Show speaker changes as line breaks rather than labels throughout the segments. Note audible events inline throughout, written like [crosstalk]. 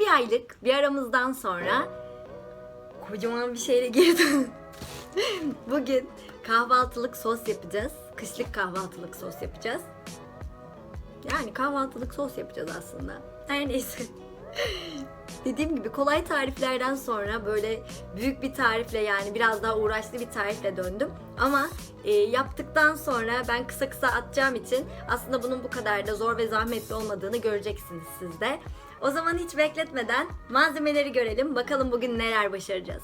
Bir aylık bir aramızdan sonra kocaman bir şeyle geri dön- [laughs] Bugün kahvaltılık sos yapacağız. Kışlık kahvaltılık sos yapacağız. Yani kahvaltılık sos yapacağız aslında. Her neyse. [laughs] Dediğim gibi kolay tariflerden sonra böyle büyük bir tarifle yani biraz daha uğraşlı bir tarifle döndüm. Ama e, yaptıktan sonra ben kısa kısa atacağım için aslında bunun bu kadar da zor ve zahmetli olmadığını göreceksiniz siz de. O zaman hiç bekletmeden malzemeleri görelim. Bakalım bugün neler başaracağız.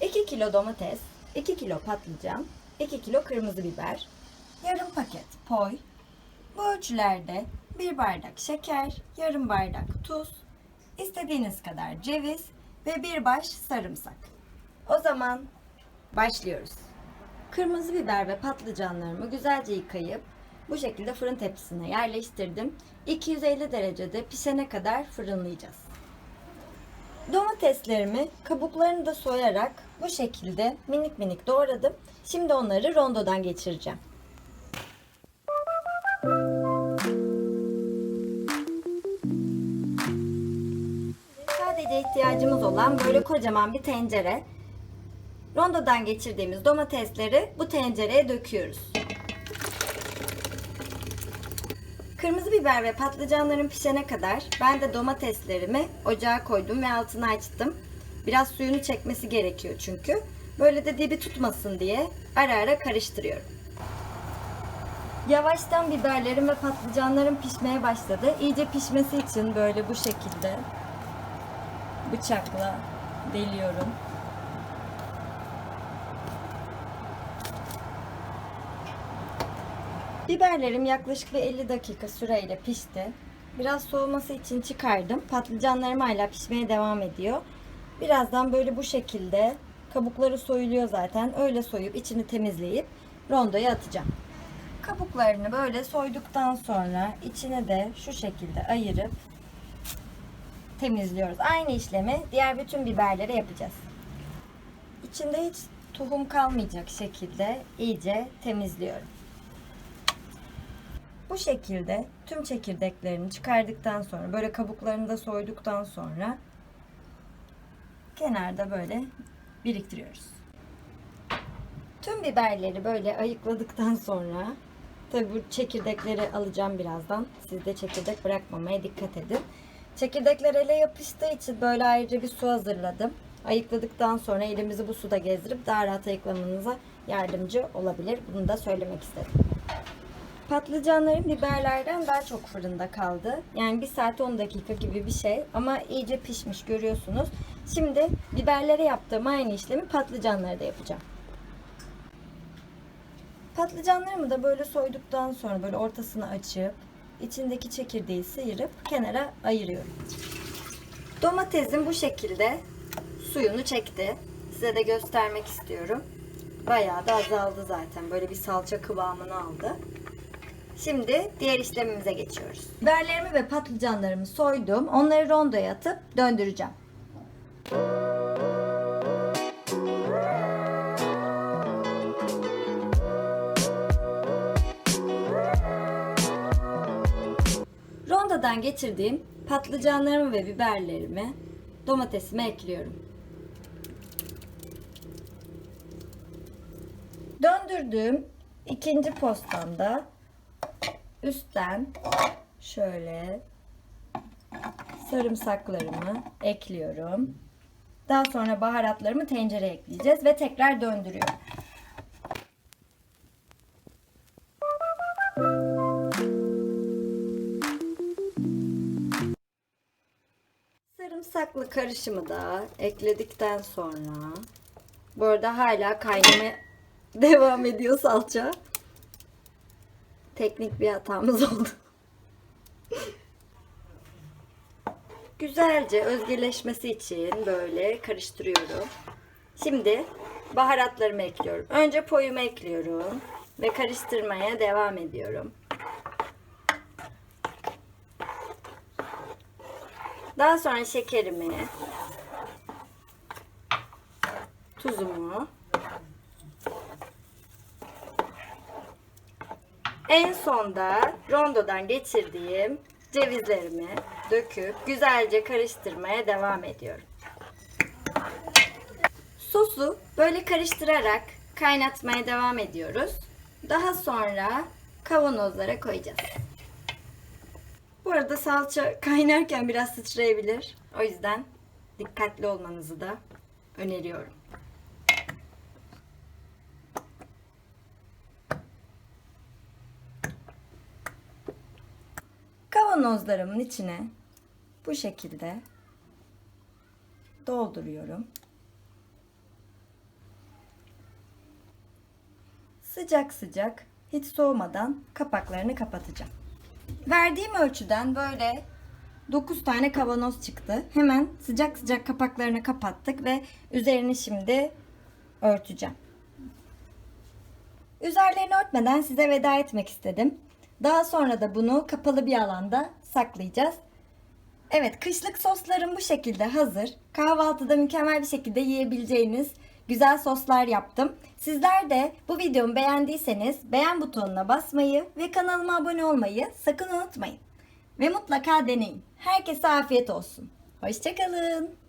2 kilo domates, 2 kilo patlıcan, 2 kilo kırmızı biber, yarım paket poy, bu ölçülerde bir bardak şeker, yarım bardak tuz, istediğiniz kadar ceviz ve bir baş sarımsak. O zaman başlıyoruz. Kırmızı biber ve patlıcanlarımı güzelce yıkayıp bu şekilde fırın tepsisine yerleştirdim. 250 derecede pişene kadar fırınlayacağız. Domateslerimi kabuklarını da soyarak bu şekilde minik minik doğradım. Şimdi onları rondodan geçireceğim. Sadece ihtiyacımız olan böyle kocaman bir tencere. Rondodan geçirdiğimiz domatesleri bu tencereye döküyoruz. Kırmızı biber ve patlıcanların pişene kadar ben de domateslerimi ocağa koydum ve altını açtım. Biraz suyunu çekmesi gerekiyor çünkü. Böyle de dibi tutmasın diye ara ara karıştırıyorum. Yavaştan biberlerim ve patlıcanlarım pişmeye başladı. İyice pişmesi için böyle bu şekilde bıçakla deliyorum. Biberlerim yaklaşık bir 50 dakika süreyle pişti. Biraz soğuması için çıkardım. Patlıcanlarım hala pişmeye devam ediyor. Birazdan böyle bu şekilde kabukları soyuluyor zaten. Öyle soyup içini temizleyip rondoya atacağım. Kabuklarını böyle soyduktan sonra içine de şu şekilde ayırıp temizliyoruz. Aynı işlemi diğer bütün biberlere yapacağız. İçinde hiç tohum kalmayacak şekilde iyice temizliyorum. Bu şekilde tüm çekirdeklerini çıkardıktan sonra böyle kabuklarını da soyduktan sonra kenarda böyle biriktiriyoruz. Tüm biberleri böyle ayıkladıktan sonra tabi bu çekirdekleri alacağım birazdan. Siz de çekirdek bırakmamaya dikkat edin. Çekirdekler ele yapıştığı için böyle ayrıca bir su hazırladım. Ayıkladıktan sonra elimizi bu suda gezdirip daha rahat ayıklamanıza yardımcı olabilir. Bunu da söylemek istedim. Patlıcanlarım biberlerden daha çok fırında kaldı. Yani 1 saat 10 dakika gibi bir şey ama iyice pişmiş görüyorsunuz. Şimdi biberlere yaptığım aynı işlemi patlıcanlara da yapacağım. Patlıcanlarımı da böyle soyduktan sonra böyle ortasını açıp içindeki çekirdeği sıyırıp kenara ayırıyorum. Domatesim bu şekilde suyunu çekti. Size de göstermek istiyorum. Bayağı da azaldı zaten. Böyle bir salça kıvamını aldı. Şimdi diğer işlemimize geçiyoruz. Biberlerimi ve patlıcanlarımı soydum. Onları rondoya atıp döndüreceğim. Rondodan geçirdiğim patlıcanlarımı ve biberlerimi domatesime ekliyorum. Döndürdüğüm ikinci postamda üstten şöyle sarımsaklarımı ekliyorum. Daha sonra baharatlarımı tencereye ekleyeceğiz ve tekrar döndürüyorum. Sarımsaklı karışımı da ekledikten sonra bu arada hala kaynamaya [laughs] devam ediyor salça. Teknik bir hatamız [laughs] oldu. Güzelce özgürleşmesi için böyle karıştırıyorum. Şimdi baharatlarımı ekliyorum. Önce poyumu ekliyorum ve karıştırmaya devam ediyorum. Daha sonra şekerimi, tuzumu, en sonda rondodan geçirdiğim cevizlerimi döküp güzelce karıştırmaya devam ediyorum. Sosu böyle karıştırarak kaynatmaya devam ediyoruz. Daha sonra kavanozlara koyacağız. Bu arada salça kaynarken biraz sıçrayabilir. O yüzden dikkatli olmanızı da öneriyorum. Kavanozlarımın içine bu şekilde dolduruyorum. Sıcak sıcak hiç soğumadan kapaklarını kapatacağım. Verdiğim ölçüden böyle 9 tane kavanoz çıktı. Hemen sıcak sıcak kapaklarını kapattık ve üzerini şimdi örteceğim. Üzerlerini örtmeden size veda etmek istedim. Daha sonra da bunu kapalı bir alanda saklayacağız. Evet, kışlık soslarım bu şekilde hazır. Kahvaltıda mükemmel bir şekilde yiyebileceğiniz güzel soslar yaptım. Sizler de bu videomu beğendiyseniz beğen butonuna basmayı ve kanalıma abone olmayı sakın unutmayın. Ve mutlaka deneyin. Herkese afiyet olsun. Hoşçakalın.